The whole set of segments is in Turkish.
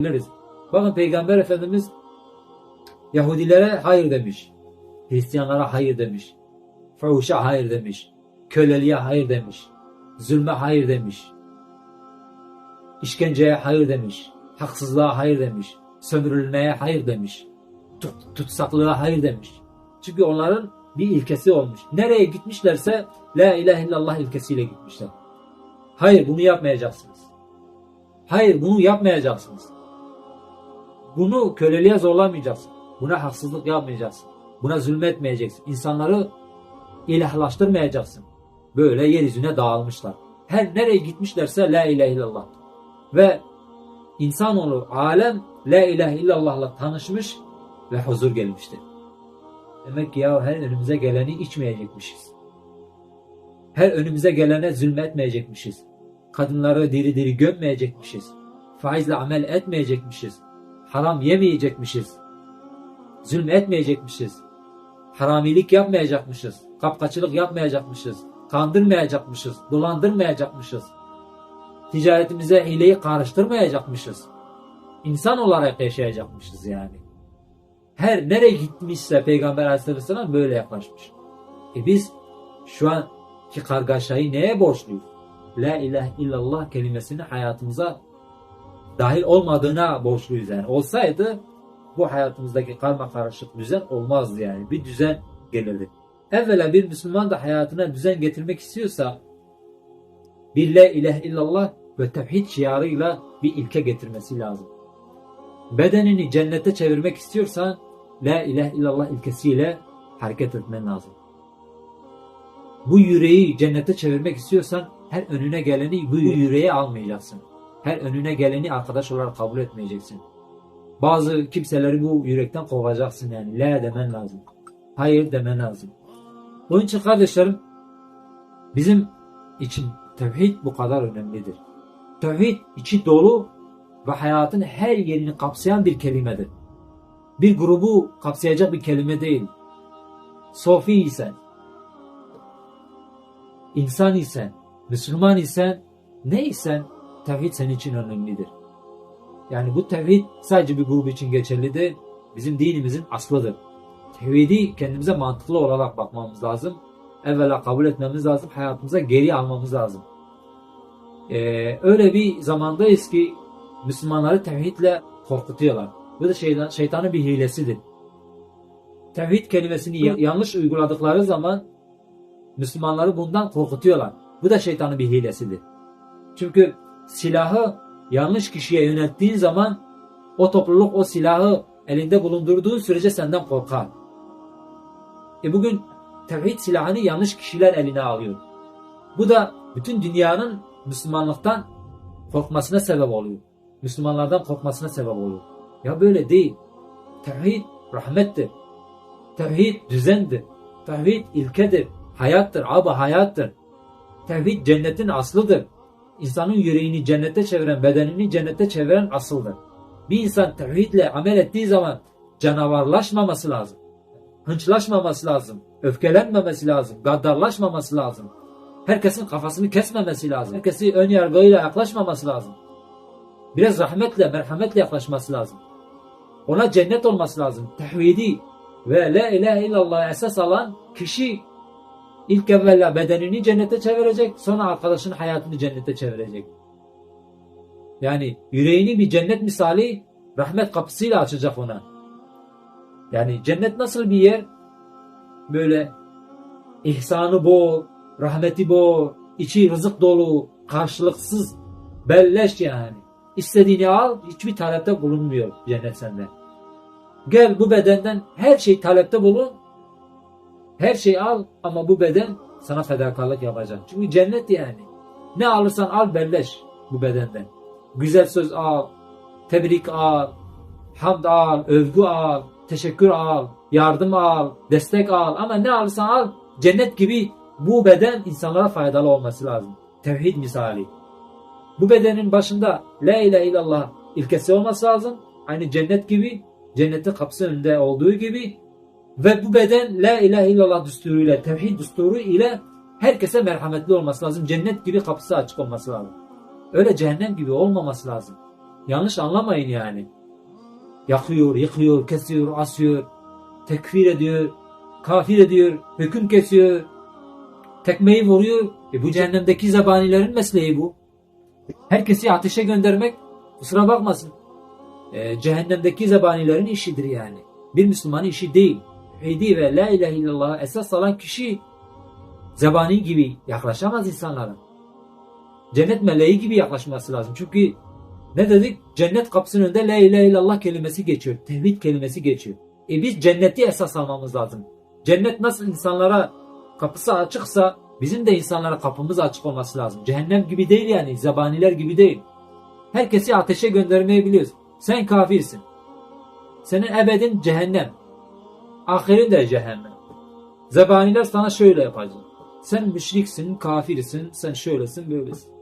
biliriz. Bakın Peygamber Efendimiz Yahudilere hayır demiş. Hristiyanlara hayır demiş. Fuhuşa hayır demiş. Köleliğe hayır demiş. Zulme hayır demiş. İşkenceye hayır demiş. Haksızlığa hayır demiş. Sömürülmeye hayır demiş. Tut, tutsaklığa hayır demiş. Çünkü onların bir ilkesi olmuş. Nereye gitmişlerse La ilahe illallah ilkesiyle gitmişler. Hayır bunu yapmayacaksınız. Hayır bunu yapmayacaksınız. Bunu köleliğe zorlamayacaksın. Buna haksızlık yapmayacaksın. Buna zulmetmeyeceksin. İnsanları ilahlaştırmayacaksın. Böyle yeryüzüne dağılmışlar. Her nereye gitmişlerse la ilahe illallah. Ve insanoğlu alem la ilahe illallah'la tanışmış ve huzur gelmiştir. Demek ki ya her önümüze geleni içmeyecekmişiz. Her önümüze gelene zulmetmeyecekmişiz. Kadınları diri diri gömmeyecekmişiz. Faizle amel etmeyecekmişiz. Haram yemeyecekmişiz. Zulm etmeyecekmişiz. Haramilik yapmayacakmışız. Kapkaçılık yapmayacakmışız. Kandırmayacakmışız. Dolandırmayacakmışız. Ticaretimize hileyi karıştırmayacakmışız. İnsan olarak yaşayacakmışız yani. Her nereye gitmişse Peygamber Aleyhisselam böyle yaklaşmış. E biz şu anki kargaşayı neye borçluyuz? La ilahe illallah kelimesini hayatımıza dahil olmadığına borçluyuz yani. Olsaydı bu hayatımızdaki karma karışık düzen olmazdı yani. Bir düzen gelirdi. Evvela bir Müslüman da hayatına düzen getirmek istiyorsa bir la ilahe illallah ve tevhid şiarıyla bir ilke getirmesi lazım. Bedenini cennete çevirmek istiyorsan la ilahe illallah ilkesiyle hareket etmen lazım. Bu yüreği cennete çevirmek istiyorsan her önüne geleni bu yüreğe almayacaksın. Her önüne geleni arkadaş olarak kabul etmeyeceksin. Bazı kimseleri bu yürekten kovacaksın yani. La demen lazım. Hayır demen lazım. Onun için kardeşlerim bizim için tevhid bu kadar önemlidir. Tevhid içi dolu ve hayatın her yerini kapsayan bir kelimedir. Bir grubu kapsayacak bir kelime değil. Sofi isen, insan isen, Müslüman isen, ne isen tevhid senin için önemlidir. Yani bu tevhid sadece bir grup için geçerli değil, bizim dinimizin aslıdır. Tevhidi kendimize mantıklı olarak bakmamız lazım. Evvela kabul etmemiz lazım, hayatımıza geri almamız lazım. Ee, öyle bir zamandayız ki Müslümanları tevhidle korkutuyorlar. Bu da şeytan, şeytanın bir hilesidir. Tevhid kelimesini ya- yanlış uyguladıkları zaman Müslümanları bundan korkutuyorlar. Bu da şeytanın bir hilesidir. Çünkü silahı yanlış kişiye yönelttiğin zaman o topluluk o silahı elinde bulundurduğu sürece senden korkar. E bugün tevhid silahını yanlış kişiler eline alıyor. Bu da bütün dünyanın Müslümanlıktan korkmasına sebep oluyor. Müslümanlardan korkmasına sebep oluyor. Ya böyle değil. Tevhid rahmettir. Tevhid düzendir. Tevhid ilkedir. Hayattır. Abi hayattır. Tevhid cennetin aslıdır. İnsanın yüreğini cennete çeviren, bedenini cennete çeviren asıldır. Bir insan tevhidle amel ettiği zaman canavarlaşmaması lazım. Hınçlaşmaması lazım. Öfkelenmemesi lazım. Gaddarlaşmaması lazım. Herkesin kafasını kesmemesi lazım. Herkesi ön yargıyla yaklaşmaması lazım. Biraz rahmetle, merhametle yaklaşması lazım. Ona cennet olması lazım. Tevhidi ve la ilahe illallah esas alan kişi ilk evvela bedenini cennete çevirecek, sonra arkadaşın hayatını cennete çevirecek. Yani yüreğini bir cennet misali rahmet kapısıyla açacak ona. Yani cennet nasıl bir yer? Böyle ihsanı bol, rahmeti bol, içi rızık dolu, karşılıksız, belleş yani. İstediğini al, hiçbir talepte bulunmuyor cennet sende. Gel bu bedenden her şey talepte bulun, her şeyi al ama bu beden sana fedakarlık yapacak. Çünkü cennet yani. Ne alırsan al belleş bu bedenden. Güzel söz al, tebrik al, hamd al, övgü al, teşekkür al, yardım al, destek al ama ne alırsan al cennet gibi bu beden insanlara faydalı olması lazım. Tevhid misali. Bu bedenin başında La ilahe illallah ilkesi olması lazım. Aynı cennet gibi, cennetin kapısı önünde olduğu gibi ve bu beden la ilahe illallah düsturuyla, tevhid düsturu ile herkese merhametli olması lazım. Cennet gibi kapısı açık olması lazım. Öyle cehennem gibi olmaması lazım. Yanlış anlamayın yani. Yakıyor, yıkıyor, kesiyor, asıyor, tekfir ediyor, kafir ediyor, hüküm kesiyor, tekmeyi vuruyor. E bu cehennemdeki zebanilerin mesleği bu. Herkesi ateşe göndermek kusura bakmasın. E, cehennemdeki zebanilerin işidir yani. Bir Müslümanın işi değil. Tevhidi ve la ilahe illallah esas alan kişi zebani gibi yaklaşamaz insanlara. Cennet meleği gibi yaklaşması lazım. Çünkü ne dedik? Cennet kapısının önünde la ilahe illallah kelimesi geçiyor. Tevhid kelimesi geçiyor. E biz cenneti esas almamız lazım. Cennet nasıl insanlara kapısı açıksa bizim de insanlara kapımız açık olması lazım. Cehennem gibi değil yani. Zebaniler gibi değil. Herkesi ateşe göndermeyi biliyoruz. Sen kafirsin. Senin ebedin cehennem. Ahirin de cehennem. Zebaniler sana şöyle yapacak. Sen müşriksin, kafirsin, sen şöylesin, böylesin.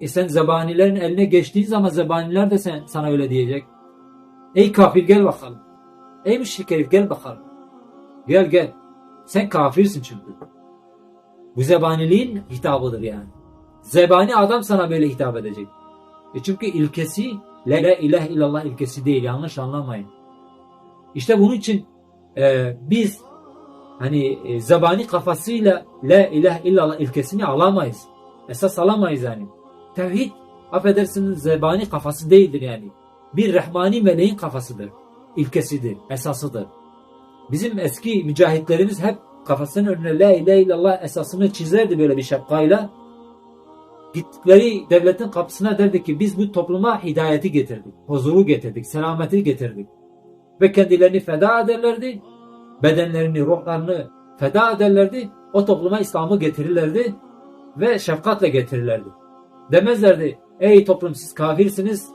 E sen zebanilerin eline geçtiğin zaman zebaniler de sen, sana öyle diyecek. Ey kafir gel bakalım. Ey müşrik herif gel bakalım. Gel gel. Sen kafirsin çünkü. Bu zebaniliğin hitabıdır yani. Zebani adam sana böyle hitap edecek. E çünkü ilkesi la ilahe illallah ilkesi değil. Yanlış anlamayın. İşte bunun için e, biz hani e, zebani kafasıyla la ilahe illallah ilkesini alamayız. Esas alamayız yani. Tevhid affedersiniz zebani kafası değildir yani. Bir rahmani meleğin kafasıdır. İlkesidir, esasıdır. Bizim eski mücahitlerimiz hep kafasının önüne la ilahe illallah esasını çizerdi böyle bir şapkayla. Gittikleri devletin kapısına derdi ki biz bu topluma hidayeti getirdik, huzuru getirdik, selameti getirdik. Ve kendilerini feda ederlerdi, bedenlerini, ruhlarını feda ederlerdi, o topluma İslam'ı getirirlerdi ve şefkatle getirirlerdi. Demezlerdi, ey toplum siz kafirsiniz,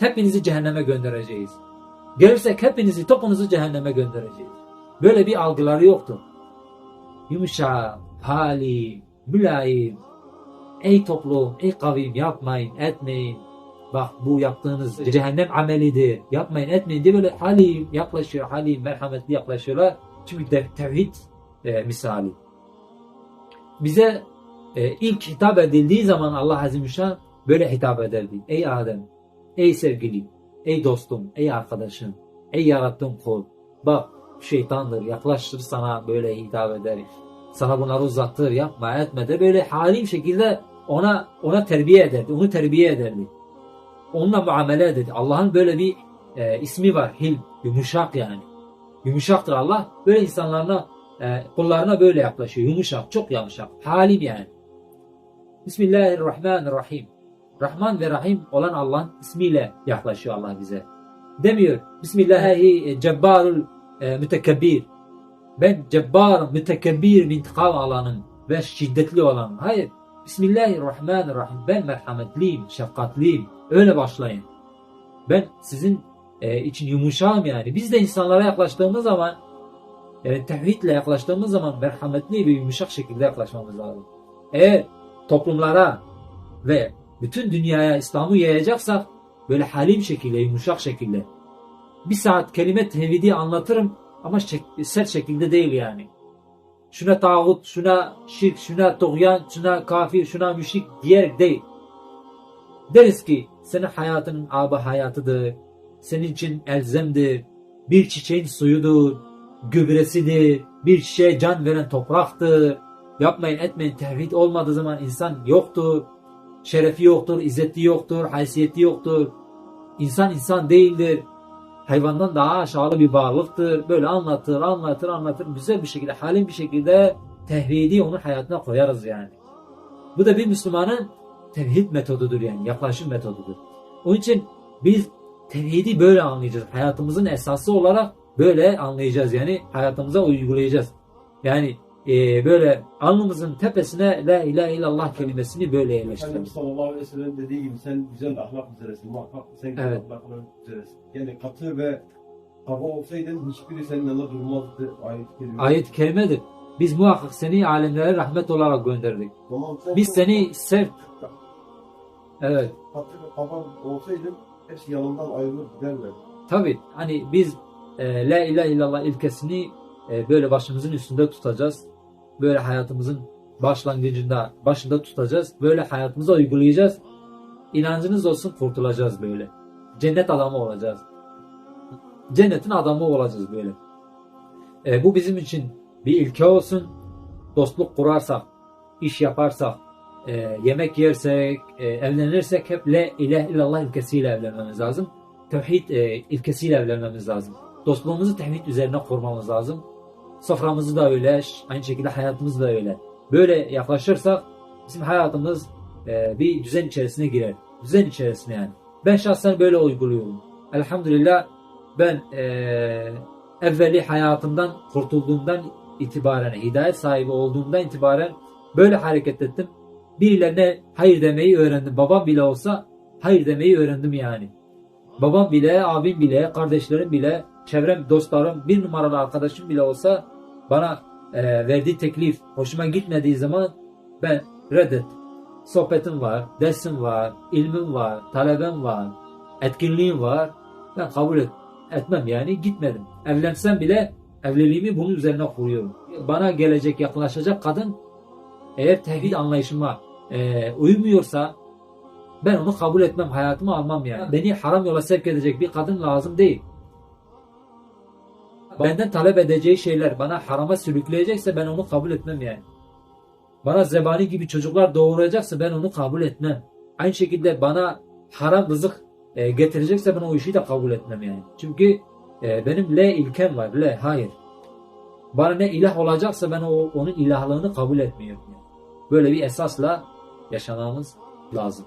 hepinizi cehenneme göndereceğiz. Gelirsek hepinizi, topunuzu cehenneme göndereceğiz. Böyle bir algıları yoktu. Yumuşak, halim, mülayim, ey toplum, ey kavim yapmayın, etmeyin. Bak bu yaptığınız cehennem amelidir. Yapmayın, etmeyin diye böyle halim yaklaşıyor, halim, merhametli yaklaşıyorlar. Çünkü de, tevhid e, misali. Bize e, ilk hitap edildiği zaman Allah Azimüşşan böyle hitap ederdi. Ey Adem, ey sevgilim, ey dostum, ey arkadaşım, ey yarattığım kul. Bak şeytandır, yaklaştır sana böyle hitap eder. Sana bunları uzattır, yapma, etme de böyle halim şekilde ona ona terbiye ederdi, onu terbiye ederdi. Onunla muamele ederdi. Allah'ın böyle bir e, ismi var, hil, yumuşak yani. Yumuşaktır Allah. Böyle insanlarına, e, kullarına böyle yaklaşıyor. Yumuşak, çok yumuşak. Halim yani. Bismillahirrahmanirrahim. Rahman ve Rahim olan Allah'ın ismiyle yaklaşıyor Allah bize. Demiyor. Bismillahi cebbarul e, mütekebbir. Ben cebbar, mütekebbir, intikam alanım ve şiddetli olanım. Hayır. Bismillahirrahmanirrahim. Ben merhametliyim, şefkatliyim. Öyle başlayın. Ben sizin e, için yumuşağım yani. Biz de insanlara yaklaştığımız zaman yani tevhidle yaklaştığımız zaman merhametli ve yumuşak şekilde yaklaşmamız lazım. Eğer toplumlara ve bütün dünyaya İslam'ı yayacaksak böyle halim şekilde, yumuşak şekilde. Bir saat kelime tevhidi anlatırım ama şek- sert şekilde değil yani. Şuna tağut, şuna şirk, şuna tuğyan, şuna kafir, şuna müşrik diyerek değil. Deriz ki senin hayatının abı hayatıdır. Senin için elzemdir. Bir çiçeğin suyudur. Gübresidir. Bir çiçeğe can veren topraktır. Yapmayın etmeyin tevhid olmadığı zaman insan yoktur. Şerefi yoktur, izzeti yoktur, haysiyeti yoktur. İnsan insan değildir. Hayvandan daha aşağılı bir varlıktır. Böyle anlatır, anlatır, anlatır. Güzel bir şekilde, halim bir şekilde tevhidi onun hayatına koyarız yani. Bu da bir Müslümanın tevhid metodudur yani. Yaklaşım metodudur. Onun için biz tevhidi böyle anlayacağız. Hayatımızın esası olarak böyle anlayacağız yani. Hayatımıza uygulayacağız. Yani e, böyle alnımızın tepesine la ilahe illallah kelimesini böyle Efendimiz yerleştirelim. sallallahu aleyhi ve sellem dediği gibi sen güzel ahlak üzeresin. Muhakkak sen güzel Evet. ahlakla üzeresin. Yani katı ve kaba olsaydın hiçbiri senin yanında durmazdı. Ayet kelime. Ayet-i kerimedir. Biz muhakkak seni alemlere rahmet olarak gönderdik. Tamam, sen Biz seni sev... Evet. katı ve kaba olsaydın hepsi yanından ayrılıp giderler. Tabi hani biz e, la ilahe illallah ilkesini e, böyle başımızın üstünde tutacağız. Böyle hayatımızın başlangıcında başında tutacağız. Böyle hayatımıza uygulayacağız. inancınız olsun kurtulacağız böyle. Cennet adamı olacağız. Cennetin adamı olacağız böyle. E, bu bizim için bir ilke olsun. Dostluk kurarsak, iş yaparsak, e, yemek yersek, e, evlenirsek hep la ilahe illallah ilkesiyle evlenmemiz lazım. Tevhid e, ilkesiyle evlenmemiz lazım. Dostluğumuzu tevhid üzerine kurmamız lazım. Soframızı da öyle, aynı şekilde hayatımız da öyle. Böyle yaklaşırsak bizim hayatımız e, bir düzen içerisine girer. Düzen içerisine yani. Ben şahsen böyle uyguluyorum. Elhamdülillah ben e, evveli hayatımdan kurtulduğumdan itibaren, hidayet sahibi olduğumdan itibaren böyle hareket ettim. Birilerine hayır demeyi öğrendim. Babam bile olsa hayır demeyi öğrendim yani. Babam bile, abim bile, kardeşlerim bile, çevrem, dostlarım, bir numaralı arkadaşım bile olsa bana e, verdiği teklif hoşuma gitmediği zaman ben reddettim. Sohbetim var, dersim var, ilmim var, talebem var, etkinliğim var. Ben kabul et, etmem yani gitmedim. Evlensem bile evliliğimi bunun üzerine kuruyorum. Bana gelecek, yaklaşacak kadın eğer tevhid anlayışıma e, uymuyorsa ben onu kabul etmem, hayatıma almam yani. Beni haram yola sevk edecek bir kadın lazım değil. Benden talep edeceği şeyler bana harama sürükleyecekse ben onu kabul etmem yani. Bana zebani gibi çocuklar doğuracaksa ben onu kabul etmem. Aynı şekilde bana haram rızık e, getirecekse ben o işi de kabul etmem yani. Çünkü e, benim le ilkem var. Le hayır. Bana ne ilah olacaksa ben o, onun ilahlığını kabul etmiyorum. Yani. Böyle bir esasla yaşamamız lazım.